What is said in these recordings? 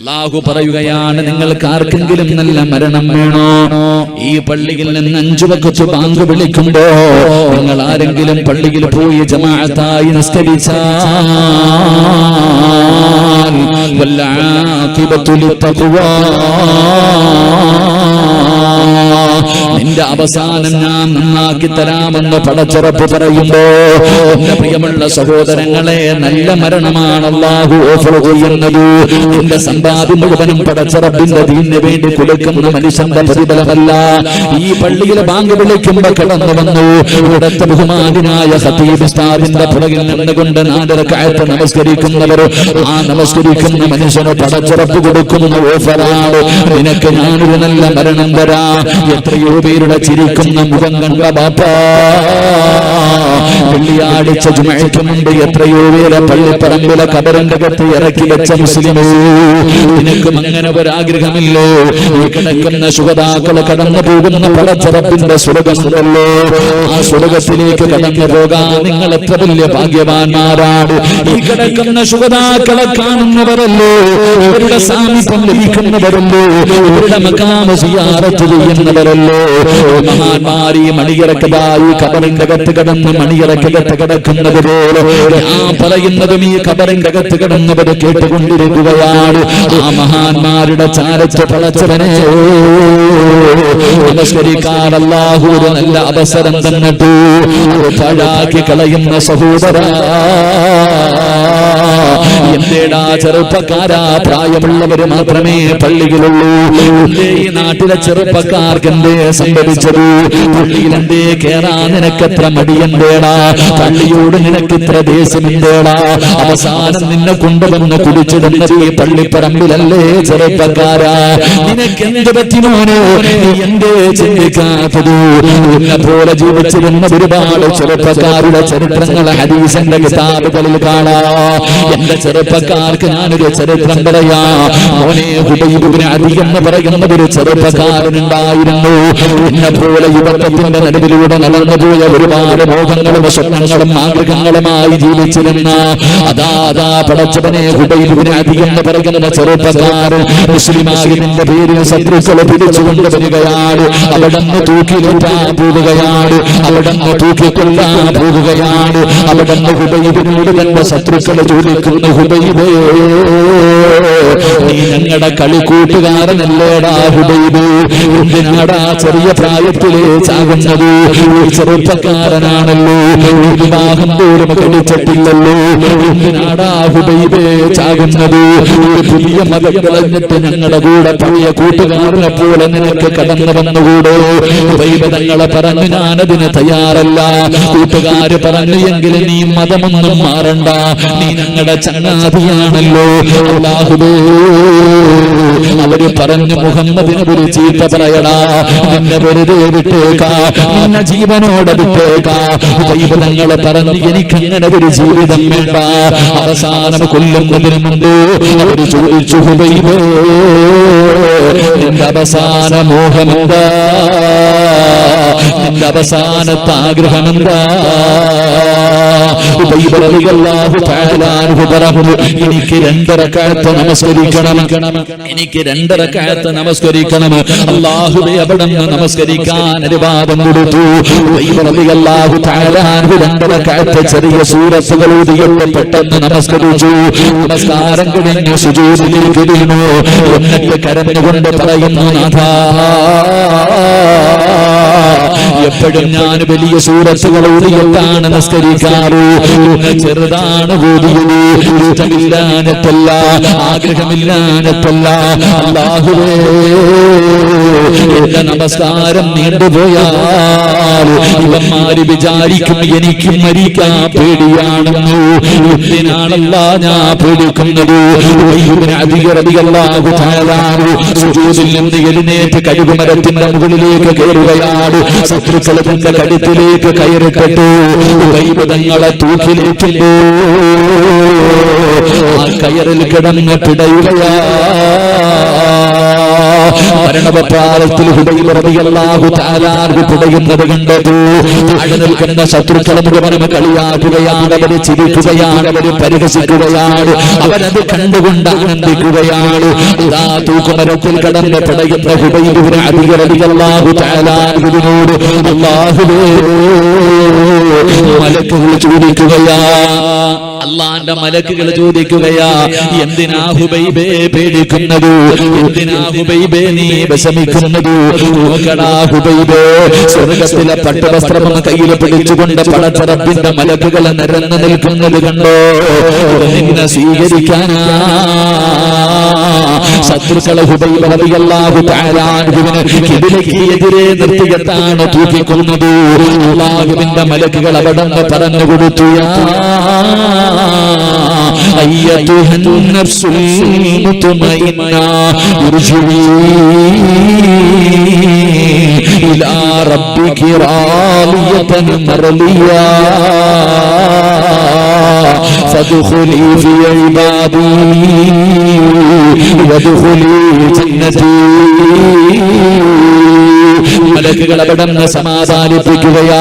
അള്ളാഹു പറയുകയാണ് നിങ്ങൾക്ക് ആർക്കെങ്കിലും നല്ല മരണം വേണോ ഈ പള്ളിയിൽ നിന്ന് അഞ്ചു വക്കത്ത് ബാങ്ക് വിളിക്കുമ്പോ നിങ്ങൾ ആരെങ്കിലും പള്ളിയിൽ പോയി ജമാഅത്തായി നിസ്കരിച്ചാൽ വല്ലാഖിബത്തു ലിത്തഖ്വാ. നിന്റെ അവസാനം ഞാൻ നന്നാക്കി തരാമെന്ന് പടച്ചുറപ്പ് പറയുമ്പോ എന്റെ പ്രിയമുള്ള സഹോദരങ്ങളെ നല്ല മരണമാണ് അള്ളാഹു ഓഫർ ചെയ്യുന്നത്. നിന്റെ സമ്പാദ്യം മുഴുവനും പടച്ചുറപ്പിന്റെ ദീനു വേണ്ടി കൊടുക്കുന്ന മനുഷ്യന്റെ പ്രതിഫലമല്ല. ഈ പള്ളിയിലെ ബാങ്ക് വിളിക്കുമ്പോ കിടന്നു വന്നു. ഇവിടുത്തെ ബഹുമാനായ ഹത്തീബ് ഉസ്താദിന്റെ പുറകിൽ നിന്നുകൊണ്ട് നാടര കാലത്ത് നമസ്കരിക്കുന്നവർ ആ നമസ്കരിക്കുന്ന മനുഷ്യന് പടച്ചുറപ്പ് കൊടുക്കുന്ന ഓഫറാണ്. നിനക്ക് ഞാനൊരു നല്ല മരണം തരാ. എത്രയോ പേരുടെ ചിരിക്കുന്ന മുഖം കണ്ട ബാപ്പാ. വെള്ളിയാഴ്ച ജുമയ്ക്ക് മുമ്പ് എത്രയോ പേരെ പള്ളിപ്പറമ്പിലെ കബറിന്റെ അകത്ത് ഇറക്കി വെച്ച മുസ്ലിമേ? നിനക്കും അങ്ങനെ ഒരാഗ്രഹമില്ലോ. ഈ കിടക്കുന്ന ശുഹതാക്കൾ കടന്നു പോകുന്ന പടച്ചറപ്പിന്റെ സ്വർഗമുണ്ടല്ലോ ആ സ്വർഗത്തിലേക്ക് കടന്നു പോകാൻ നിങ്ങൾ എത്ര വലിയ ഭാഗ്യവാന്മാരാണ്. ഈ കിടക്കുന്ന ശുഹതാക്കളെ കാണുന്നവരല്ലോ. ഇവരുടെ സാമീപ്യം ലഭിക്കുന്നവരല്ലോ. ഇവരുടെ മക്കാമ സിയാറത്ത് ചെയ്യുന്നവരല്ലോ. മഹാന്മാർ ഈ മണിയറക്കതായി കബറിന്റെ അകത്ത് കിടന്ന് മണിയറക്കകത്ത് കിടക്കുന്നത് പോലെ ഞാൻ പറയുന്നതും ഈ കബറിന്റെ അകത്ത് കിടന്നവര് കേട്ടുകൊണ്ടിരിക്കുകയാണ്. ആ മഹാന്മാരുടെ ചാരത്ത് പളച്ചവനെ ഒരു നല്ല അവസരം തന്നിട്ടു പാഴാക്കി കളയുന്ന സഹോദര എന്തേടാ ചെറുപ്പക്കാരാ? പ്രായമുള്ളവര് മാത്രമേ പള്ളിയിലുള്ളൂ. ഈ നാട്ടിലെ ചെറുപ്പക്കാർക്ക് എന്തേ സംഭവിച്ചത്? പള്ളിയിൽ എന്തേ കേറാ നിനക്കെത്ര മടിയന്തേടാ? പള്ളിയോട് നിനക്ക് ഇത്ര ദേശമെന്തേടാ അവസാനം നിന്നെ കൊണ്ടുവന്ന് കുടിച്ചിടുന്നത് ഈ പള്ളിപ്പറമ്പിലല്ലേ ചെറുപ്പക്കാരാ? നിനക്ക് എന്ത് നീ എന്തേ ചിന്തിക്കാത്തത്? എന്നെ പോലെ ജീവിച്ചിരുന്ന ഒരുപാട് ചെറുപ്പക്കാരുടെ ചരിത്രങ്ങൾ ഹരീശന്റെ കിതാബുകളിൽ കാണാ. എന്റെ ചെറുപ്പക്കാർക്ക് ഞാനൊരു ചരിത്രം പറയാ മോനെ ഹുബൈബിന് അധികം പറയുന്ന ഒരു ചെറുപ്പക്കാരനുണ്ടായിരുന്നു. എന്നെ പോലെ യുവത്വത്തിന്റെ നടുവിലൂടെ നടന്നുപോയ ഒരുപാട് മോഹങ്ങളും സ്വപ്നങ്ങളും ആഗ്രഹങ്ങളുമായി ജീവിച്ചിരുന്ന അതാ അതാ പടച്ചവനെ ഹുബൈബിന് എന്ന് പറയുന്ന ചെറുപ്പക്കാരൻ മുസ്ലിമായി നിന്റെ പേരിൽ ശത്രുക്കളെ പിടിച്ചുകൊണ്ട് വരികയാണ്. അവിടുന്ന് തൂക്കിലേറ്റാൻ പോവുകയാണ്. അവിടുന്ന് തൂക്കിക്കൊല്ലാൻ പോവുകയാണ്. അവിടുന്ന് ഹുബൈബിനോട് തന്റെ ശത്രുക്കളെ ഹുബൈബേ നീ ഞങ്ങളുടെ കളിക്കൂട്ടുകാരനല്ലേടാ ഹുബൈബ് എന്തിനാടാ ചെറിയ പ്രായത്തിലേ ചാകുന്നത്. ചെറുപ്പക്കാരനാണല്ലോ. വിവാഹം പോലും കഴിച്ചിട്ടില്ലല്ലോ. എന്തിനാടാ ഹുബൈബേ ചാകുന്നത്. പുതിയ മതം കളഞ്ഞിട്ട് ഞങ്ങളുടെ കൂടെ പഴയ കൂട്ടുകാരനെ പോലെ നിനക്ക് കടന്നു വന്നുകൂടെ. തങ്ങളെ പറഞ്ഞു ഞാനതിന് തയ്യാറല്ല. കൂട്ടുകാര് പറഞ്ഞു എങ്കിലും നീ മതമൊന്നും മാറണ്ട. നീ ഞങ്ങളുടെ ചങ്ങാതിയാണല്ലോ. അല്ലാഹുവേ അവർ പറഞ്ഞു മുഹമ്മദിനെ ഒരു ചീത്ത പറയടാ. നിന്നെ വെറുതെ വിട്ടേക്കാ. നിന്നെ ജീവനോടെ വിട്ടേക്കാ. ദൈവതങ്ങളെ പറഞ്ഞു എനിക്ക് അങ്ങനെ ഒരു ജീവിതം വേണ്ട. അവസാനം കൊല്ലുന്നതിന് മുമ്പ് അവർ ചോദിച്ചു ഹുബൈബേ നിന്റെ അവസാന മോഹമെന്താ? നിന്റെ അവസാനത്തെ ആഗ്രഹമെന്താ എന്താ? എനിക്ക് രണ്ടര കാലത്ത് നമസ്കരിക്കണം. എനിക്ക് രണ്ടര കാലത്ത് നമസ്കരിക്കണം. അള്ളാഹുബെ അവിടെ നമസ്കരിക്കാൻ അനുവാദം കൊടുത്തു. അൻഹു രണ്ടര കാലത്ത് ചെറിയ സൂറത്തുകൾ ഊതിയിട്ട് പെട്ടെന്ന് നമസ്കരിച്ചു. നമസ്കാരം കഴിഞ്ഞു സുജൂദിലേക്ക് വീണു. എന്നിട്ട് കരഞ്ഞുകൊണ്ട് പറയുന്നു നാഥാ എപ്പോഴും ഞാൻ വലിയ സൂറത്തുകൾ നമസ്കരിക്കാറ്? ചെറുതാണ് അല്ലാഹുവേ നമസ്കാരം നീണ്ടുപോയാൽ വിചാരിക്കും എനിക്ക് മരിക്കാൻ പേടിയാണെന്നു? എന്തിനാണല്ല ഞാൻ പേടിക്കുന്നത്? സുജൂതിൽ മുകളിലേക്ക് കയറുകയാണ്. തന്റെ കടുത്തിലേക്ക് കയറിപ്പെട്ടു. ദൈവതങ്ങളെ തൂക്കിലേറ്റുമ്പോ ആ കയറിൽ കിടന്ന് പിടയുകയാ. മരണവപ്പാലത്തിൽ പുടയുന്നത് കണ്ടതു താഴെ നിൽക്കുന്ന ശത്രുക്കളെ മുഴുവനും കളിയാക്കുകയാണ് അവർ ചിരിക്കുകയാണ് അവർ പരിഹസിക്കുകയാണ് അവരത് കണ്ടുകൊണ്ട് ആനന്ദിക്കുകയാണ് ഇതാ തൂക്കുമരത്തിൽ കടന്ന് പിടയുന്ന ഹുബൈബിന് അധികറിയല്ലാഹു തആലാഹുവിനോട് അല്ലാഹുവേ മലക്കുകൾ ചോദിക്കുകയാ അള്ളാന്റെ മലക്കുകൾ ചോദിക്കുകയാ എന്തിനാ ഹുബൈബേ പേടിക്കുന്നത്? എന്തിനാ ഹുബൈബേ നീ വിഷമിക്കുന്നത്? നോക്കടാ ഹുബൈബേ സ്വർഗത്തിലെ പട്ടുവസ്ത്രം കയ്യിൽ പിടിച്ചുകൊണ്ട് പടച്ചറപ്പിന്റെ മലക്കുകൾ നിരന്നു നിൽക്കുന്നത് കണ്ടോ? നിന്നെ സ്വീകരിക്കാനാ? ശത്രുക്കളെ എതിരെ നിർത്തിയത്താണ് തൂക്കിക്കൊന്നത്. അള്ളാഹുവിന്റെ മലക്കുകൾ അവിടെ നിന്ന് പറഞ്ഞു കൊടുത്തു ഇലാ റബ്ബിക്ക് റാലിയതൻ മർലിയാ. فادخلي في عبادي وادخلي جنتي മലക്കുകൾ അവിടെ നിന്ന് സമാധാനിപ്പിക്കുകയാ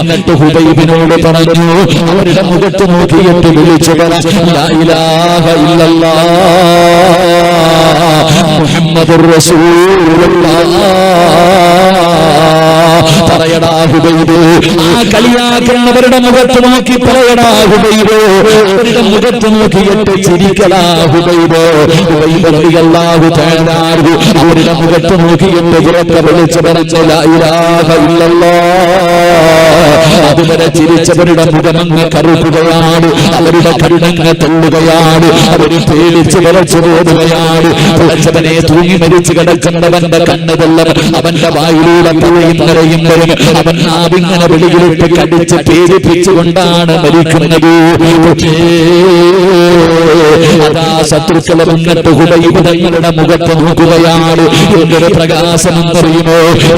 എന്നിട്ട് ഹുബൈബിനോട് പറഞ്ഞു അവരുടെ മുഖത്ത് നോക്കിയിട്ട് വിളിച്ചു പറ ലാ ഇലാഹ ഇല്ലല്ലാഹ് മുഹമ്മദുർ റസൂലുള്ളാഹ് പറയടാ ഹുബൈബ് ആ കളിയാക്കുന്നവരുടെ മുഖത്ത് നോക്കി പറയടാ ഹുബൈബ് അവരുടെ മുഖത്ത് നോക്കിയിട്ട് ചിരിക്കടാ ഹുബൈബ് ഹുബൈബ് റളിയല്ലാഹു തആല അവരുടെ മുഖത്ത് നോക്കിയിട്ട് ഉറക്കെ വിളിച്ചു പറഞ്ഞു ലാ ഇലാഹ ഇല്ലല്ലാഹ് അതുവരെ ചിരിച്ചവരുടെ മുഖമങ്ങ് കറുക്കുകയാണ് അവരുടെ കരുടങ്ങ് തള്ളുകയാണ്. അവർ പേടിച്ച് വിറച്ചു പോകുകയാണ് തൂങ്ങി മരിച്ചു കിടക്കുന്നവന്റെ കണ്ണ് തള്ളവൻ അവന്റെ വായിലൂടെ പുഴയും നിറയും വരും അവൻ നാവിങ്ങനെ വെളിയിലിട്ട് കടിച്ച് പേടിപ്പിച്ചുകൊണ്ടാണ് മരിക്കുന്നത് അതാ ശത്രുക്കളെ മുന്നിട്ട് ഹുബൈബ് മുഖത്ത് നോക്കുകയാണ്. എന്തൊരു പ്രകാശം എന്നറിയുമോ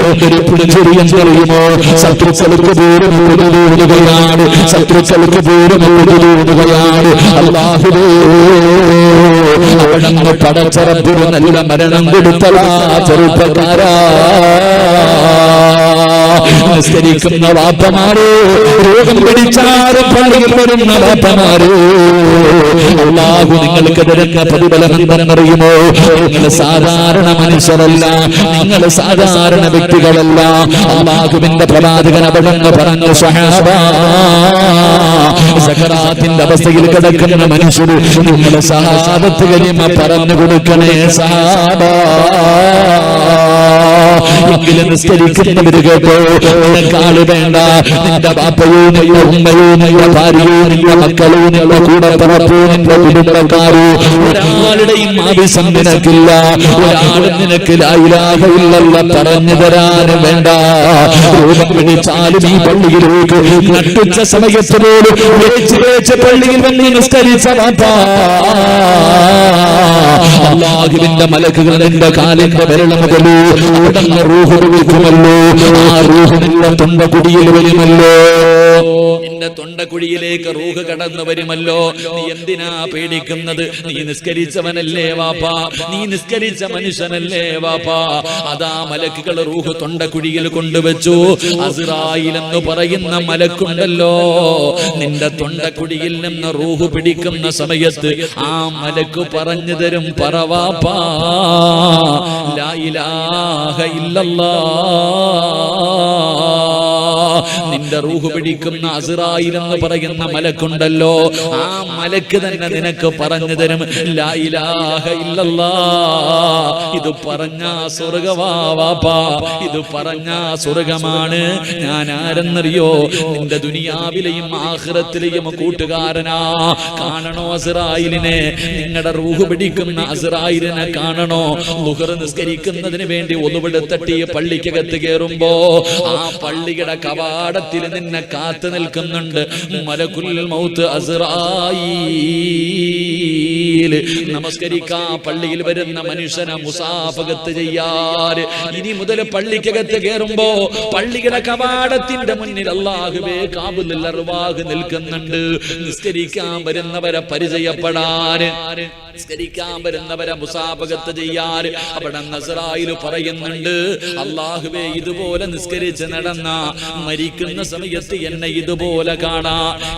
എന്തൊരു പിടിച്ചൊരി എന്നറിയുമോ ശത്രുക്കൾക്ക് പോലും ഓടുകയാണ് ശത്രുക്കൾക്ക് പോലും ഓടുകയാണ് അള്ളാഹുവേ. അവിടങ്ങ് പടച്ചറപ്പിന് നല്ല മരണം കൊടുത്തലാ ചെറുപ്പക്കാരാ. നിസ്കരിക്കുന്ന വാപ്പമാരെ രോഗം പള്ളിയിൽ വരുന്ന വാപ്പമാരെ അള്ളാഹു നിങ്ങൾക്ക് തരുന്ന പ്രതിഫലം അറിയുമോ നിങ്ങൾ സാധാരണ മനുഷ്യരല്ല നിങ്ങൾ സാധാരണ വ്യക്തികളല്ല. അള്ളാഹുവിന്റെ പ്രവാചകൻ അവിടെന്ന് പറഞ്ഞ സഹാബ സഹറാത്തിന്റെ അവസ്ഥയിൽ കിടക്കുന്ന മനുഷ്യർ നിങ്ങളെ സഹാബത്ത് കരിമ പറഞ്ഞു കൊടുക്കണേ സഹാബ. എങ്കിലും നിസ്കരിക്കുന്നവര് കേട്ടോ. നിനക്കാൾ വേണ്ട. നിന്റെ ബാപ്പയോ നിന്റെ ഉമ്മയോ നിന്റെ ഭാര്യയോ നിന്റെ മക്കളോ നിന്റെ കൂടെ പറപ്പോ നിന്റെ കുടുംബക്കാരോ ഒരാളുടെയും ആവശ്യം നിനക്കില്ല. ഒരാളും നിനക്ക് ലായിലാകയില്ലല്ല. പറഞ്ഞു തരാനും വേണ്ട. രൂപം പിടിച്ചാലും ഈ പള്ളിയിലേക്ക് നട്ടുച്ച സമയത്ത് പോലും വേച്ച് പള്ളിയിൽ വന്ന് നിസ്കരിച്ച ബാപ്പാ. അള്ളാഹുവിന്റെ മലക്കുകൾ നിന്റെ കാലിന്റെ വിരള മുതലോ. അവിടുന്ന് റൂഹ് വിളിക്കുമല്ലോ. ആ റൂഹ് നിന്റെ തൊണ്ടകുടിയിൽ നിന്റെ തൊണ്ടക്കുഴിയിലേക്ക് റൂഹ് കടന്നു വരുമല്ലോ. നീ എന്തിനാ പേടിക്കുന്നത്? നീ നിസ്കരിച്ചവനല്ലേ വാപ്പാ. നീ നിസ്കരിച്ച മനുഷ്യനല്ലേ വാപ്പാ. അതാ മലക്കുകൾ റൂഹ് തൊണ്ടക്കുഴിയിൽ കൊണ്ടുവച്ചു. അസ്രായിൽ എന്ന് പറയുന്ന മലക്കുണ്ടല്ലോ. നിന്റെ തൊണ്ടക്കുഴിയിൽ നിന്ന് റൂഹ് പിടിക്കുന്ന സമയത്ത് ആ മലക്ക് പറഞ്ഞു തരും പറവാപ്പാ ലാ ഇലാഹ ഇല്ലല്ലാഹ് നിന്റെ റൂഹ് പിടിക്കുന്ന അസുറായി എന്ന് പറയുന്ന മലക്കുണ്ടല്ലോ. ആ മലക്ക് തന്നെ നിനക്ക് പറഞ്ഞു തരും. ഇത് പറഞ്ഞ സ്വർഗവാപ്പാ ഇത് പറഞ്ഞ സ്വർഗമാണ്. ഞാൻ ആരെന്നറിയോ? നിന്റെ ദുനിയാവിലെയും ആഹ്റത്തിലെയും കൂട്ടുകാരനാ. കാണണോ അസുറായിലിനെ? നിങ്ങളുടെ റൂഹ് പിടിക്കുന്ന അസുറായിലിനെ കാണണോ? ലുഹർ നിസ്കരിക്കുന്നതിന് വേണ്ടി ഒന്നുപിടുത്തട്ടി പള്ളിക്കകത്ത് കയറുമ്പോ ആ പള്ളിയുടെ കവാ കവാടത്തിൽ നിന്നെ കാത്തു നിൽക്കുന്നുണ്ട്. മലകുൽ മൗത്ത് അസറായി നമസ്കരിക്കാ പള്ളിയിൽ വരുന്ന മനുഷ്യനെ മുസാഫകത്ത് ചെയ്യാറ്. ഇനി മുതൽ പള്ളിക്കകത്ത് കയറുമ്പോ പള്ളിയുടെ കവാടത്തിന്റെ മുന്നിൽ അള്ളാഹുവേ കാബുലിൽ നിൽക്കുന്നുണ്ട്. നിസ്കരിക്കാൻ വരുന്നവരെ പരിചയപ്പെടാൻ. നിസ്കരിക്കാൻ വരുന്നവരെ മുസാഫകത്ത് ചെയ്യാറ്. അവിടെ നസറായിൽ പറയുന്നുണ്ട് അള്ളാഹുവേ ഇതുപോലെ നിസ്കരിച്ച് നടന്ന മരിക്കുന്ന സമയത്ത് എന്നെ ഇതുപോലെ കാണാ.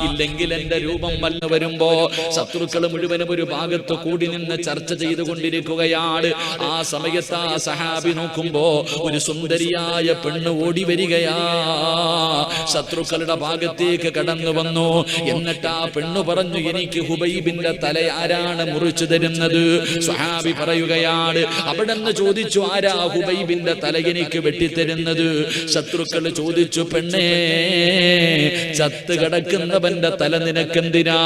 ഇല്ലെങ്കിൽ എന്റെ രൂപം വന്നു വരുമ്പോ ശത്രുക്കൾ മുഴുവനും ഒരു ഭാഗത്ത് കൂടി നിന്ന് ചർച്ച ചെയ്തുകൊണ്ടിരിക്കുകയാണ്. ആ സമയത്ത് ആ സഹാബി നോക്കുമ്പോ ഒരു സുന്ദരിയായ പെണ്ണ് ഓടി വരികയാ. ശത്രുക്കളുടെ ഭാഗത്തേക്ക് കടന്നു വന്നു. എന്നിട്ട് ആ പെണ്ണു പറഞ്ഞു എനിക്ക് ഹുബൈബിന്റെ തല ആരാണ് മുറിച്ചു തരുന്നത്? സുഹാബി പറയുകയാണ് അവിടെ നിന്ന് ചോദിച്ചു ആരാ ഹുബൈബിന്റെ തല എനിക്ക് വെട്ടിത്തരുന്നത്? ശത്രുക്കൾ ചോദിച്ചു പെണ്ണേ ചത്ത് കിടക്കുന്നവന്റെ തല നിനക്കെന്തിനാ?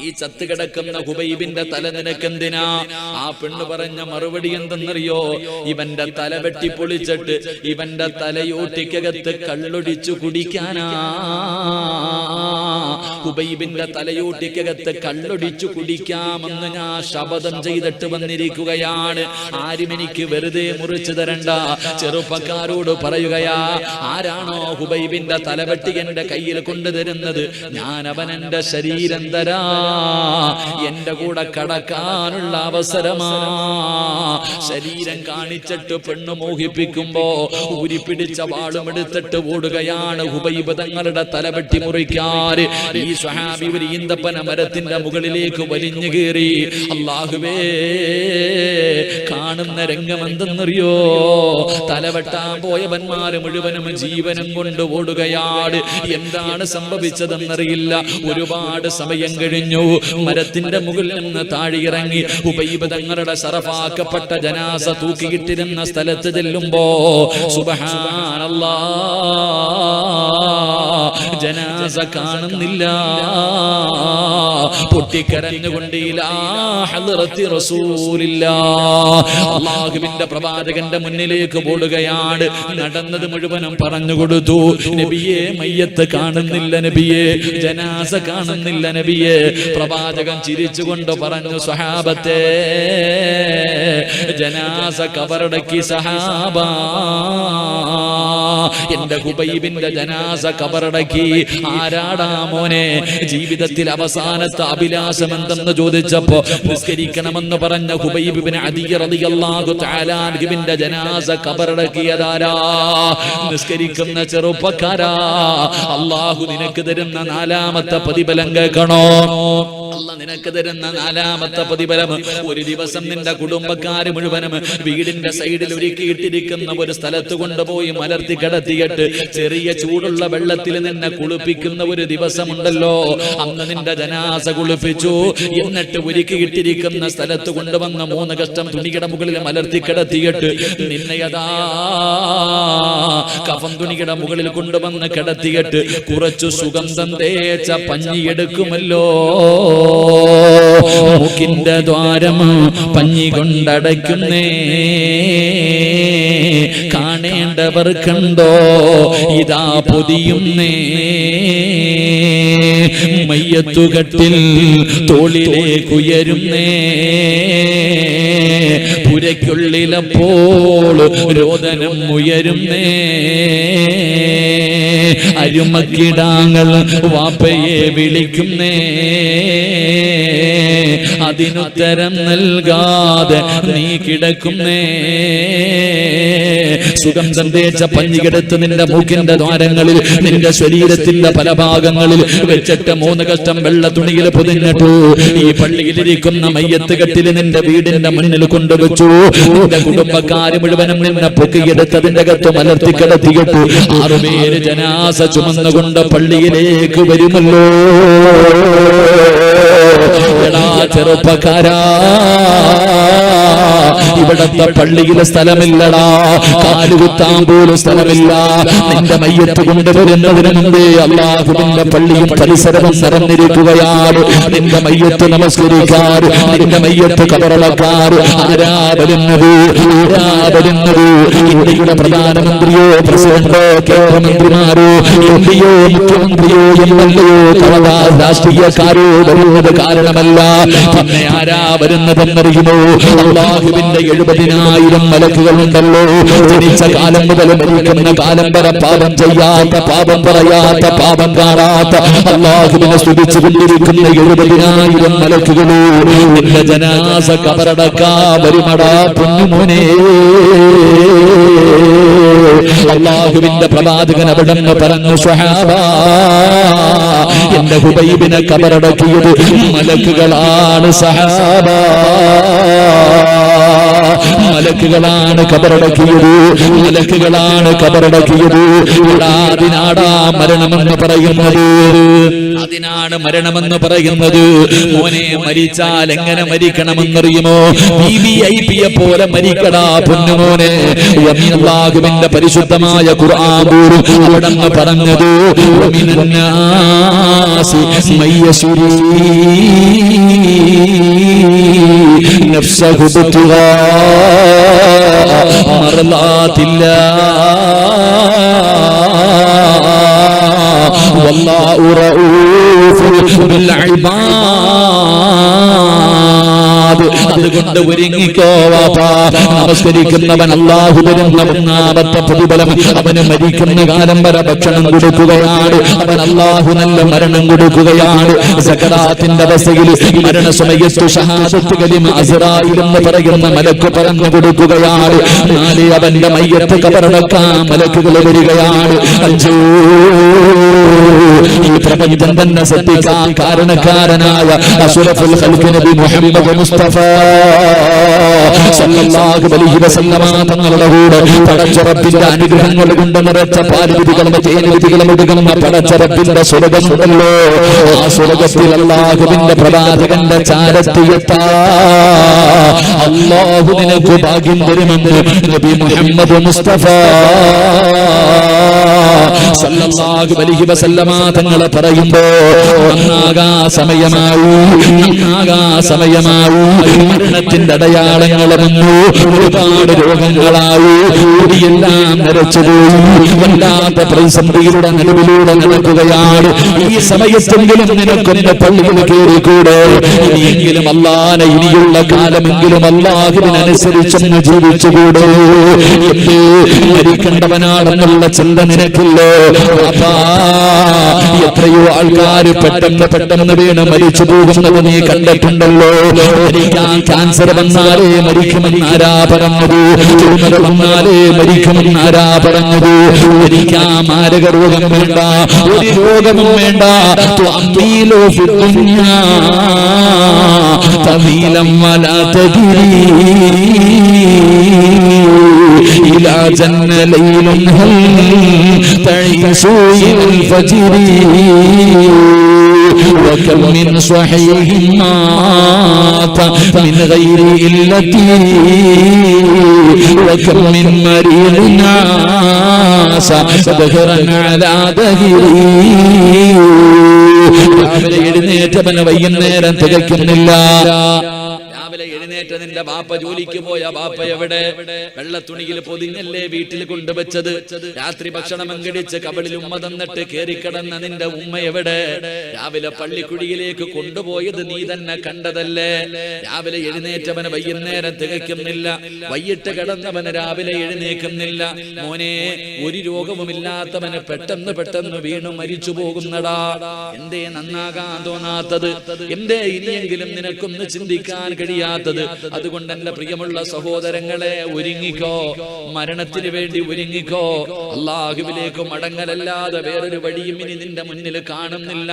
ഈ ചത്ത് കിടക്കുന്ന ഹുബൈബിന്റെ തല നിനക്കെന്തിനാ? ആ പെണ്ണ് പറഞ്ഞ മറുപടി എന്തെന്നറിയോ? ഇവന്റെ തല വെട്ടി പൊളിച്ചിട്ട് ഇവന്റെ തലയോട്ടിക്കകത്ത് കള്ളൊടിച്ചു കുടിക്കാനാ. ഹുബൈബിന്റെ തലയോട്ടിക്കകത്ത് കള്ളൊടിച്ചു കുടിക്കാമെന്ന് ഞാൻ ശപഥം ചെയ്തിട്ട് വന്നിരിക്കുകയാണ്. ആരും എനിക്ക് വെറുതെ മുറിച്ചു തരണ്ട. ചെറുപ്പക്കാരോട് പറയുകയാ ആരാണോ ഹുബൈബിന്റെ തലവെട്ടി എന്റെ കയ്യിൽ കൊണ്ടുതരുന്നത്? ഞാൻ അവൻ എന്റെ ശരീരം തരാ. എന്റെ കൂടെ കടക്കാനുള്ള അവസരമാ. ശരീരം കാണിച്ചിട്ട് പെണ്ണ് മോഹിപ്പിക്കുമ്പോ ഊരി പിടിച്ച വാളും എടുത്തിട്ട് ഓടുകയാണ് ഉപയുപതങ്ങളുടെ തങ്ങളുടെ തലവെട്ടി മുറിക്കാറ്. ഈ സ്വഹാബി ഒരു ഈന്തപ്പന മരത്തിന്റെ മുകളിലേക്ക് വലിഞ്ഞു കയറി അള്ളാഹുവേ കാണുന്ന രംഗം എന്തെന്നറിയോ തലവെട്ടാൻ പോയവന്മാര് മുഴുവനും ജീവനം കൊണ്ട് ഓടുകയാണ്. എന്താണ് സംഭവിച്ചതെന്നറിയില്ല. ഒരുപാട് സമയം കഴിഞ്ഞു. മരത്തിന്റെ മുകളിൽ നിന്ന് താഴെയിറങ്ങി ഉപൈബ തങ്ങളുടെ സറഫാക്കപ്പെട്ട ജനാസ തൂക്കിയിട്ടിരുന്ന സ്ഥലത്ത് ചെല്ലുമ്പോ സുബഹാനല്ലാ ജനാസ കാണുന്നില്ല പൊട്ടിക്കരഞ്ഞുകൊണ്ട്. അള്ളാഹുവിന്റെ പ്രവാചകന്റെ മുന്നിലേക്ക് പോടുകയാണ്. നടന്നത് മുഴുവനും പറഞ്ഞു കൊടുത്തു. നബിയെ മയ്യത്ത് കാണുന്നില്ല നബിയെ ജനാസ കാണുന്നില്ല നബിയെ. പ്രവാചകൻ ചിരിച്ചുകൊണ്ട് പറഞ്ഞു സഹാബത്തെ ജനാസ കബറടക്കി സഹാബ. എന്റെ ഹുബൈബിന്റെ ജനാസ കബറടക്കി ആരാടാ മോനെ? ജീവിതത്തിൽ അവസാനത്തെ അഭിലാഷം എന്തെന്ന് ചോദിച്ചപ്പോ നിസ്കരിക്കണമെന്ന് പറഞ്ഞ ഹുബൈബിന് താലാൻഹിബിന്റെ ജനാസ കബറടക്കിയതാരാ? നിസ്കരിക്കുന്ന ചെറുപ്പക്കാരാ. അള്ളാഹു നിനക്ക് തരുന്ന നാലാമത്തെ പ്രതിഫലം കേൾക്കണോ? അല്ല നിനക്ക് തരുന്ന നാലാമത്തെ പ്രതിഫലം ഒരു ദിവസം നിന്റെ കുടുംബക്കാര് മുഴുവനും വീടിന്റെ സൈഡിൽ ഒരുക്കിയിട്ടിരിക്കുന്ന ഒരു സ്ഥലത്ത് കൊണ്ടുപോയി മലർത്തി കിടത്തിയിട്ട് ചെറിയ ചൂടുള്ള വെള്ളത്തിൽ നിന്നെ കുളിപ്പിക്കുന്ന ഒരു ദിവസമുണ്ടല്ലോ. അന്ന് നിന്റെ ജനാസ കുളിപ്പിച്ചു. എന്നിട്ട് ഒരുക്കിയിട്ടിരിക്കുന്ന സ്ഥലത്ത് കൊണ്ടുവന്ന മൂന്ന് കഷ്ടം തുണികിട മുകളിൽ മലർത്തി കിടത്തിയിട്ട് നിന്നെ യഥാ കഫം തുണികിട മുകളിൽ കൊണ്ടുവന്ന് കിടത്തിയിട്ട് കുറച്ചു സുഗന്ധം തേച്ച പഞ്ഞിയെടുക്കുമല്ലോ. മൂക്കിന്റെ ദ്വാരം പഞ്ഞി കൊണ്ടടയ്ക്കുന്നേ. കാണേണ്ടവർ കണ്ടോ ഇതാ പൊതിയുന്നേ. മയ്യത്തുകട്ടിൽ തോളിലേക്കുയരുന്നേ പുരയ്ക്കുള്ളിലപ്പോൾ രോദനം ഉയരുന്നേ. അരുമക്കിടാങ്ങൾ വാപ്പയെ വിളിക്കുന്നേ. അതിനുത്തരം നൽകാതെ നീ കിടക്കുന്നേ. സുഗന്ധം തേച്ച പഞ്ഞികെടുത്ത് നിന്റെ മൂക്കിന്റെ ദ്വാരങ്ങളിൽ നിന്റെ ശരീരത്തിന്റെ പല ഭാഗങ്ങളിൽ വെച്ചിട്ട് മൂന്ന് കഷ്ടം വെള്ള തുണിയിൽ പൊതിഞ്ഞിട്ടു. ഈ പള്ളിയിലിരിക്കുന്ന മയ്യത്ത് കെട്ടിൽ നിന്റെ വീടിന്റെ മുന്നിൽ കൊണ്ടുവച്ചു. നിന്റെ കുടുംബക്കാര് മുഴുവനും നിന്നെ പൊക്കിയെടുത്തതിന്റെ കത്ത് മലർത്തി കിടത്തിയിട്ടു. ആറുപേര് ജനാസ ചുമന്നുകൊണ്ട് പള്ളിയിലേക്ക് വരുമല്ലോ. ചെറുപ്പക്കാരാ. ഇവിടത്തെ പള്ളിയിലെ സ്ഥലമില്ലടാ. കാലുകുത്താൻ പോലും സ്ഥലമില്ല. നിന്റെ മയ്യത്ത് കൊണ്ടുവരുന്നതിന് മുമ്പേ അള്ളാഹുവിന്റെ പള്ളിയും പരിസരവും നിറഞ്ഞിരിക്കുകയാണ്. നിന്റെ മയ്യത്ത് നമസ്കരിക്കാറ്. നിന്റെ മയ്യത്ത് കബറളക്കാറ്. ആരാ വരുന്നത്? ആരാ വരുന്നത്? ഇന്ത്യയുടെ പ്രധാനമന്ത്രിയോ പ്രസിഡന്റോ കേന്ദ്രമന്ത്രിമാരോ എംപിയോ മുഖ്യമന്ത്രിയോ എം എൽ എയോ രാഷ്ട്രീയക്കാരോ വരുന്നത് കാരണമല്ല. പിന്നെ ആരാ വരുന്നതെന്നറിയുമോ? അള്ളാഹുവിന്റെ എഴുപതിനായിരം മലക്കുകളുണ്ടല്ലോ ജനിച്ച കാലം മുതൽ മരിക്കുന്ന കാലം വരെ പാപം ചെയ്യാത്ത പാപം പറയാത്ത പാപം കാണാത്ത അള്ളാഹുവിനെ സ്തുതിച്ചു കൊണ്ടിരിക്കുന്ന എഴുപതിനായിരം മലക്കുകളോ? നിന്റെ ജനാസ കബറടക്കാ വരുമടാ പൊന്നുമോനെ. അള്ളാഹുവിന്റെ പ്രവാചകൻ അവിടെ പറഞ്ഞു സ്വഹാബ എന്റെ ഹുബൈബിനെ കബറടക്കിയത് മലക്കുകളാണ് സഹാബ മലക്കുകളാണ് കബറടക്കിയത്. മലക്കുകളാണ് കബറടക്കിയത്. അതിനാടാ മരണമെന്ന് പറയുന്നത്. അതിനാണ് മരണമെന്ന് പറയുന്നത്. മോനെ മരിച്ചാൽ എങ്ങനെ മരിക്കണമെന്നറിയുമോ? പോലെ മരിക്കടാ പൊന്നുമോനെ അള്ളാഹുവിന്റെ പരിശുദ്ധമായ ഖുർആൻ പോലും അവിടെ നിന്ന് പറഞ്ഞത് വമിനന്നാസി മയ്യശുരീ نفسه ابتغاء مرضات الله والله رؤوف بالعباد അതുകൊണ്ട് ഒരുങ്ങിക്കോ വാപ്പാ. നമസ്കരിക്കുന്നവൻ അള്ളാഹു തരുന്ന ഒന്നാമത്തെ പ്രതിഫലം. അവന് മരിക്കുന്ന കാലം വരെ ഭക്ഷണം കൊടുക്കുകയാണ്. അവൻ അള്ളാഹു നല്ല മരണം കൊടുക്കുകയാണ്. സക്കറാത്തിന്റെ അവസ്ഥയിൽ മരണസമയത്തു ഷഹാദത്ത് കലിമ എന്ന് പറയുന്ന മലക്ക് പറഞ്ഞു കൊടുക്കുകയാണ്. നാല് അവന്റെ മയ്യത്ത് കബറടക്കാൻ മലക്കുകൾ വരികയാണ്. അഞ്ചോ. ഈ പ്രപഞ്ചം തന്നെ സൃഷ്ടിക്കാൻ കാരണക്കാരനായ അസുറഫുൽ ഖൽഖ് നബി മുഹമ്മദ് മുസ്തഫ. സല്ലല്ലാഹു അലൈഹി വസല്ലമ തങ്ങളുടെ കൂടെ പടച്ചറപ്പിന്റെ അനുഗ്രഹങ്ങൾ കൊണ്ട് നിറച്ച പാരിവിധികളും ജയനിധികളും ഒടുകുന്ന പടച്ചറപ്പിന്റെ സ്വർഗമുണ്ടല്ലോ ആ സ്വർഗത്തിൽ അള്ളാഹുവിന്റെ പ്രവാചകന്റെ ചാരത്തിയെത്താ അള്ളാഹു നിനക്ക് ഭാഗ്യം തരുമെന്ന് നബി മുഹമ്മദ് മുസ്തഫ. സല്ലല്ലാഹു അലൈഹി വസല്ലമ തങ്ങൾ പറയുമ്പോ നന്നാകാ സമയമായി നന്നാകാ സമയമായി മരണത്തിന്റെ അടയാളങ്ങൾ വന്നു ഒരുപാട് രോഗങ്ങളായി എല്ലാം നിരച്ചുപോയി വല്ലാത്ത പ്രതിസന്ധിയുടെ നടുവിലൂടെ നടക്കുകയാണ്. ഈ സമയത്തെങ്കിലും നിനക്കൊന്ന് പള്ളിയിൽ കയറിക്കൂടെ? ഇനിയെങ്കിലും അല്ലാതെ ഇനിയുള്ള കാലമെങ്കിലും അല്ലാഹുവിനനുസരിച്ചെന്ന് ജീവിച്ചുകൂടെ. മരിക്കേണ്ടവനാണെന്നുള്ള മരിക്കേണ്ടവനാണെന്നുള്ള ചിന്ത നിനക്കില്ലോ എത്രയോ ആൾക്കാർ പെട്ടെന്ന് പെട്ടെന്ന് വീണ് മരിച്ചു പോകുന്നത് നീ കണ്ടിട്ടുണ്ടല്ലോ. ക്യാൻസർ വന്നാലേ മരിക്കുമെന്ന് ആരാ പറഞ്ഞത്. ട്യൂമർ വന്നാലേ മരിക്കുമെന്ന് ആരാ പറഞ്ഞത്. മരിക്കാൻ മാരക രോഗം വേണ്ട ഒരു രോഗവും വേണ്ട. തമീലം വലാത്ത إلى جن ليل هل تعيش إلى الفجر وكم من صحيح مات من غير إلة وكم من مريض ناس دهرا على دهري രാവിലെ എഴുന്നേറ്റവന് വൈകുന്നേരം തികയ്ക്കുന്നില്ല രാവിലെ എഴുന്നേറ്റ നിന്റെ ബാപ്പ ജോലിക്ക് പോയ ബാപ്പ എവിടെ? വെള്ളത്തുണിയിൽ പൊതിഞ്ഞല്ലേ വീട്ടിൽ കൊണ്ടുവച്ചത്? രാത്രി ഭക്ഷണം അങ്കടിച്ച് കബളിൽ ഉമ്മ തന്നിട്ട് കേറിക്കടന്ന നിന്റെ ഉമ്മ എവിടെ? രാവിലെ പള്ളിക്കുഴിയിലേക്ക് കൊണ്ടുപോയത് നീ തന്നെ കണ്ടതല്ലേ? രാവിലെ എഴുന്നേറ്റവന് വൈകുന്നേരം തികയ്ക്കുന്നില്ല. വൈകിട്ട് കിടന്നവന് രാവിലെ എഴുന്നേക്കുന്നില്ല മോനെ ഒരു രോഗവുമില്ലാത്തവന് പെട്ടെന്ന് പെട്ടെന്ന് വീണു മരിച്ചു പോകുന്നടാ. എന്തേ നന്നാകാൻ തോന്നാത്തത്? എന്തേ ഇനിയെങ്കിലും നിനക്കൊന്ന് ചിന്തിക്കാൻ കഴിയാത്തത് അതുകൊണ്ട് എന്റെ പ്രിയമുള്ള സഹോദരങ്ങളെ ഒരുങ്ങിക്കോ. മരണത്തിന് വേണ്ടി ഒരുങ്ങിക്കോ. അള്ളാഹുവിലേക്ക് മടങ്ങലല്ലാതെ വേറൊരു വഴിയും ഇനി നിന്റെ മുന്നിൽ കാണുന്നില്ല.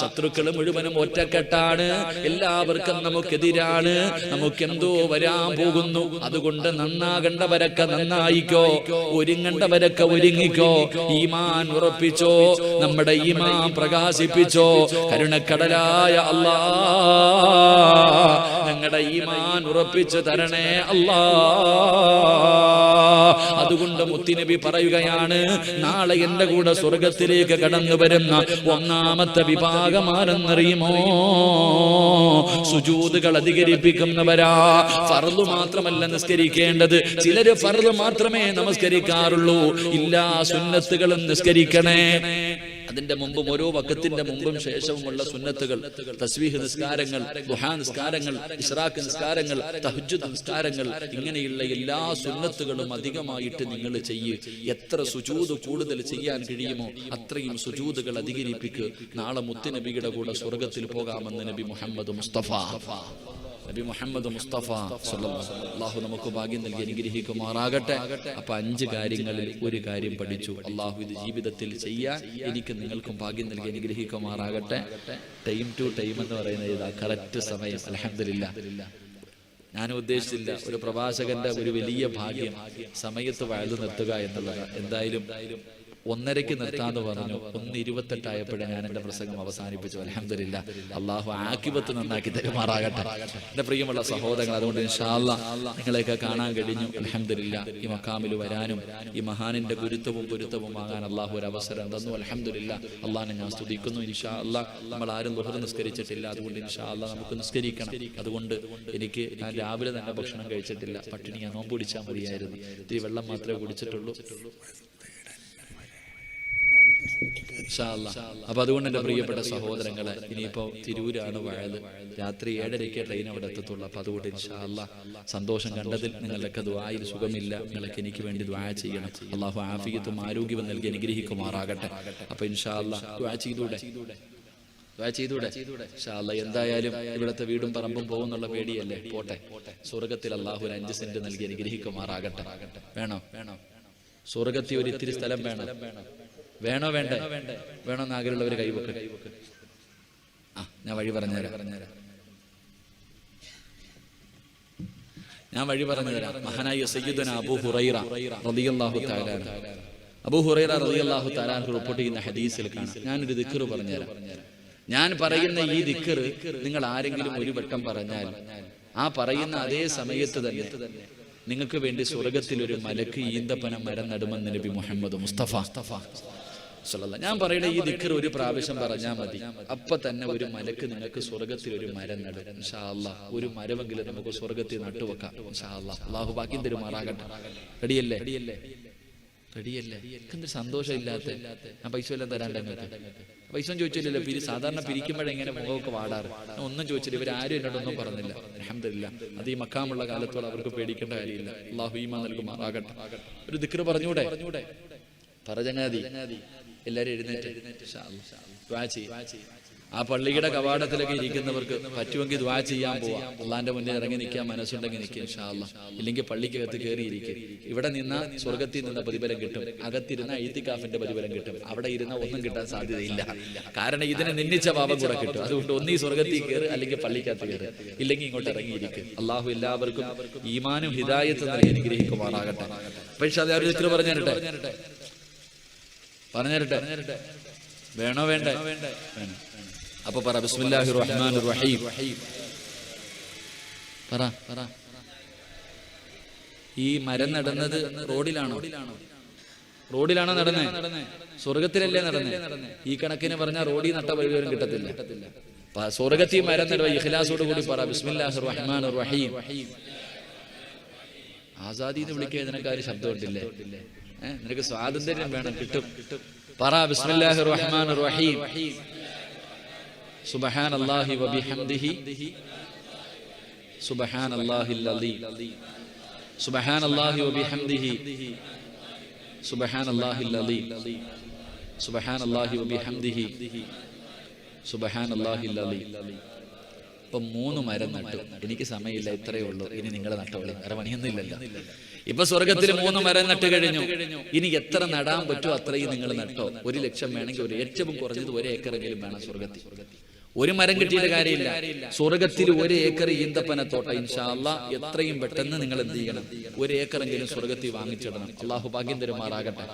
ശത്രുക്കൾ മുഴുവനും ഒറ്റക്കെട്ടാണ്. എല്ലാവർക്കും നമുക്കെതിരാണ്. നമുക്ക് എന്തോ വരാൻ പോകുന്നു. അതുകൊണ്ട് നന്നാകണ്ടവരൊക്കെ നന്നായിക്കോ. ഒരുങ്ങണ്ടവരൊക്കെ ഒരുങ്ങിക്കോ. ഈമാൻ ഉറപ്പിച്ചോ. നമ്മുടെ ഈമാൻ പ്രകാശിപ്പിച്ചോ. കരുണക്കടലായ അല്ലാ ഞങ്ങളുടെ ഈമാൻ ഉറപ്പിച്ചു തരണേ അല്ലാ. അതുകൊണ്ട് മുത്തിനബി പറയുകയാണ് നാളെ എന്റെ കൂടെ സ്വർഗത്തിലേക്ക് കടന്നു വരുന്ന ഒന്നാമത്തെ വിഭാഗമാരെന്നറിയുമോ? സുജൂതുകൾ അധികരിപ്പിക്കുന്നവരാ. ഫർദ് മാത്രമല്ല നിസ്കരിക്കേണ്ടത്. ചിലര് ഫർദ് മാത്രമേ നമസ്കരിക്കാറുള്ളൂ. ഇല്ലാ സുന്നത്തുകളും നിസ്കരിക്കണേ. അതിന്റെ മുമ്പും ഓരോ വക്കത്തിന്റെ മുമ്പും ശേഷവുമുള്ള സുന്നത്തുകൾ തസ്വീഹ് നിസ്കാരങ്ങൾ ദുഹാ നിസ്കാരങ്ങൾ ഇസ്രാഖ് നിസ്കാരങ്ങൾ തഹജ് നിസ്കാരങ്ങൾ ഇങ്ങനെയുള്ള എല്ലാ സുന്നത്തുകളും അധികമായിട്ട് നിങ്ങൾ ചെയ്യുക എത്ര സുജൂത് കൂടുതൽ ചെയ്യാൻ കഴിയുമോ അത്രയും സുജൂതുകൾ അധികരിപ്പിക്കുക നാളെ മുത്തുനബിയുടെ കൂടെ സ്വർഗത്തിൽ പോകാമെന്ന് നബി മുഹമ്മദ് മുസ്തഫ. നബി മുഹമ്മദ് മുസ്തഫ അള്ളാഹു നമുക്ക് ഭാഗ്യം നൽകി അനുഗ്രഹിക്കുമാറാകട്ടെ. അപ്പൊ അഞ്ച് കാര്യങ്ങളിൽ ഒരു കാര്യം പഠിച്ചു. അള്ളാഹു ഇത് ജീവിതത്തിൽ ചെയ്യാൻ എനിക്ക് നിങ്ങൾക്കും ഭാഗ്യം നൽകി അനുഗ്രഹിക്കുമാറാകട്ടെ. ടൈം ടു ടൈം എന്ന് പറയുന്നത് ഇതാ. കറക്റ്റ് സമയം. അലഹമില്ല ഞാൻ ഉദ്ദേശിച്ചില്ല ഒരു പ്രവാചകന്റെ ഒരു വലിയ ഭാഗ്യം സമയത്ത് വഴുതു നിർത്തുക എന്നുള്ളത്. എന്തായാലും ഒന്നരയ്ക്ക് നിർത്താന്ന് പറഞ്ഞു. ഒന്ന് ഇരുപത്തെട്ടായപ്പോഴേ ഞാൻ എന്റെ പ്രസംഗം അവസാനിപ്പിച്ചു അലഹമില്ല അള്ളാഹു ആക്കിപത്ത് നന്നാക്കി തരുമാറാകട്ടെ. എന്റെ പ്രിയമുള്ള സഹോദരങ്ങൾ അതുകൊണ്ട് ഇൻഷാല്ല നിങ്ങളെയൊക്കെ കാണാൻ കഴിഞ്ഞു. അലഹമില്ല ഈ മക്കാമിൽ വരാനും ഈ മഹാനിന്റെ ഗുരുത്വവും പൊരുത്തവും ആകാൻ അള്ളാഹു ഒരു അവസരം തന്നു. അലഹമില്ല അള്ളാഹിനെ ഞാൻ സ്തുതിക്കുന്നു. ഇൻഷാ അല്ലാ നമ്മൾ ആരും ദുഃഖം നിസ്കരിച്ചിട്ടില്ല. അതുകൊണ്ട് ഇൻഷാ അല്ലാ നമുക്ക് നിസ്കരിക്കണം. അതുകൊണ്ട് എനിക്ക് ഞാൻ രാവിലെ തന്നെ ഭക്ഷണം കഴിച്ചിട്ടില്ല. പട്ടിണി ഞാൻ നോമ്പ് പിടിച്ചാൽ മതിയായിരുന്നു. ഇത്തിരി വെള്ളം മാത്രമേ കുടിച്ചിട്ടുള്ളൂ. അപ്പൊ അതുകൊണ്ട് എന്റെ പ്രിയപ്പെട്ട സഹോദരങ്ങളെ ഇനിയിപ്പോ തിരൂരാണ് വഴൽ. രാത്രി ഏഴരയ്ക്ക് ട്രെയിൻ അവിടെ എത്തത്തുള്ളൂ. അപ്പൊ അതുകൊണ്ട് ഇൻഷാല്ല സന്തോഷം കണ്ടതിൽ നിങ്ങളുടെയൊക്കെ ദ്വായിൽ സുഖമില്ല. നിങ്ങൾക്ക് എനിക്ക് വേണ്ടി ദ്വാ ചെയ്യണം. അള്ളാഹു ആഫിയത്തും ആരോഗ്യവും നൽകി അനുഗ്രഹിക്കുമാറാകട്ടെ. അപ്പൊ ഇൻഷാ അല്ലാ ദ്വാ ചെയ്തൂടെ? ദ്വാ ചെയ്തൂടെ? ഇൻഷാ അല്ലാ എന്തായാലും ഇവിടുത്തെ വീടും പറമ്പും പോകുന്നുള്ള പേടിയല്ലേ? പോട്ടെ. സ്വർഗത്തിൽ അള്ളാഹു ഒരു അഞ്ച് സെന്റ് നൽകി അനുഗ്രഹിക്കുമാറാകട്ടെ. വേണോ? വേണോ? സ്വർഗത്തിൽ ഒരു ഇത്തിരി സ്ഥലം വേണം? വേണോ വേണ്ടേ? വേണോ ആഗ്രഹമുള്ളവർ കൈവക്ക്. ആ ഞാൻ വഴി പറഞ്ഞുതരാം. ഞാൻ വഴി പറഞ്ഞുതരാം. മഹാനായ സയ്യിദന അബൂ ഹുറൈറ റളിയല്ലാഹു തആല. അബൂ ഹുറൈറ റളിയല്ലാഹു തആല റിപ്പോർട്ട് ചെയ്യുന്ന ഹദീസിൽ കാണാം. ഞാനൊരു ദിക്ർ പറഞ്ഞുതരാം. ഞാൻ പറയുന്ന ഈ ദിക്ർ നിങ്ങൾ ആരെങ്കിലും ഒരു വട്ടം പറഞ്ഞാൽ ആ പറയുന്ന അതേ സമയത്ത് തന്നെ നിങ്ങൾക്ക് വേണ്ടി സ്വർഗത്തിൽ ഒരു മലക്ക് ഈന്തപ്പന മരം നടുമെന്ന് നബി മുഹമ്മദ് മുസ്തഫ. സല്ലല്ലാഹു. ഞാൻ പറയുന്നത് ഈ ദിക്കർ ഒരു പ്രാവശ്യം പറഞ്ഞാൽ മതി. അപ്പൊ തന്നെ ഒരു മലക്ക് നിങ്ങൾക്ക് സ്വർഗത്തിൽ ഒരു മരം നടും. ഒരു മരമെങ്കിലും നമുക്ക് സ്വർഗത്തിൽ നട്ടുവെക്കാം. അള്ളാഹു ബാക്കി തരുമാറാകട്ടെ. റെഡിയല്ലേ? റെഡിയല്ലേ? എന്തൊരു സന്തോഷമില്ലാത്ത ഞാൻ പൈസ എല്ലാം തരാണ്ട് പൈസ ചോദിച്ചില്ലല്ലോ. പിരി സാധാരണ പിരിക്കുമ്പോഴെങ്ങനെ മുഖമൊക്കെ വാടാറ്. ഒന്നും ചോദിച്ചില്ല. ഇവരാരും എന്നോടൊന്നും പറഞ്ഞില്ല. അലഹമില്ല അത് ഈ മക്കാമുള്ള കാലത്തോടെ അവർക്ക് പേടിക്കേണ്ട കാര്യമില്ല. അള്ളാഹു ഈമാ നൽകുമാറാകട്ടെ. ഒരു ദിക്ർ പറഞ്ഞൂടെ? പറഞ്ഞങ്ങാതി എല്ലാരും എഴുന്നേറ്റ്. ആ പള്ളിയുടെ കവാടത്തിലൊക്കെ ഇരിക്കുന്നവർക്ക് പറ്റുമെങ്കിൽ ദ്വാ ചെയ്യാൻ പോവാം. അള്ളാന്റെ മുന്നിൽ ഇറങ്ങി നിൽക്കാൻ മനസ്സുണ്ടെങ്കിൽ നിൽക്കുക ഇൻഷാല്ല ഇല്ലെങ്കിൽ പള്ളിക്കകത്ത് കയറിയിരിക്കും ഇവിടെ നിന്ന സ്വർഗത്തിൽ നിന്ന പ്രതിഫലം കിട്ടും. അകത്തിരുന്ന എഴുത്തിക്കാഫിന്റെ പ്രതിഫലം കിട്ടും. അവിടെ ഇരുന്ന ഒന്നും കിട്ടാൻ സാധ്യതയില്ല. കാരണം ഇതിനെ നിന്നിച്ച പാപം കൂടെ കിട്ടും. അതുകൊണ്ട് ഒന്നീ സ്വർഗത്തിൽ കയറി അല്ലെങ്കിൽ പള്ളിക്കകത്ത് കയറി ഇല്ലെങ്കിൽ ഇങ്ങോട്ട് ഇറങ്ങിയിരിക്കും അള്ളാഹു എല്ലാവർക്കും ഈമാനും ഹിദായത്തും നൽകി അനുഗ്രഹിക്കുമാറാകട്ടെ. പക്ഷെ അത് ഒരു ചിത്രം പറഞ്ഞു തരട്ടെ വേണോ വേണ്ട? വേണം അപ്പൊ പറ ബിസ്മില്ലാഹി റഹ്മാൻ റഹീം പറ പറ. ഈ മരം നടന്നത് റോഡിലാണോ? റോഡിലാണോ നടന്നേ? സ്വർഗത്തിലല്ലേ നടന്നേ? ഈ കണക്കിന് പറഞ്ഞ റോഡിൽ നട്ട വഴിവരും കിട്ടത്തില്ല. സ്വർഗത്തിൽ മരം നടുവ ഇഖ്ലാസോട് കൂടി പറ ബിസ്മില്ലാഹി റഹ്മാൻ റഹീം ആസാദി എന്ന് വിളിക്കുക ഇതിനൊക്കെ ശബ്ദം ഉണ്ടില്ലേ ഏഹ് നിനക്ക് സ്വാതന്ത്ര്യം വേണം കിട്ടും. റഹീം വബിഹംദിഹി വബിഹംദിഹി വബിഹംദിഹി മൂന്ന് മരം നട്ടു. എനിക്ക് സമയമില്ല ഇത്രയേ ഉള്ളൂ. ഇനി നിങ്ങൾ നട്ടോളി. വേറെ പണിയൊന്നും ഇല്ലല്ലോ ഇപ്പൊ സ്വർഗത്തിൽ മൂന്ന് മരം നട്ട് കഴിഞ്ഞു ഇനി എത്ര നടാൻ പറ്റുമോ അത്രയും നിങ്ങൾ നട്ടോ? ഒരു ലക്ഷം വേണമെങ്കിൽ ഒരു ഏറ്റവും കുറഞ്ഞത് ഒരു ഏക്കറെങ്കിലും വേണം സ്വർഗത്തിൽ. ഒരു മരം കിട്ടിയിട്ട് കാര്യമില്ല. സ്വർഗത്തിൽ ഒരു ഏക്കർ ഈന്തപ്പന തോട്ട ഇൻഷാല്ല എത്രയും പെട്ടെന്ന് നിങ്ങൾ എന്ത് ചെയ്യണം? ഒരു ഏക്കറെങ്കിലും സ്വർഗത്തിൽ വാങ്ങിച്ചിടണം. അള്ളാഹു ഭാഗ്യം തരുമാറാകട്ടെ.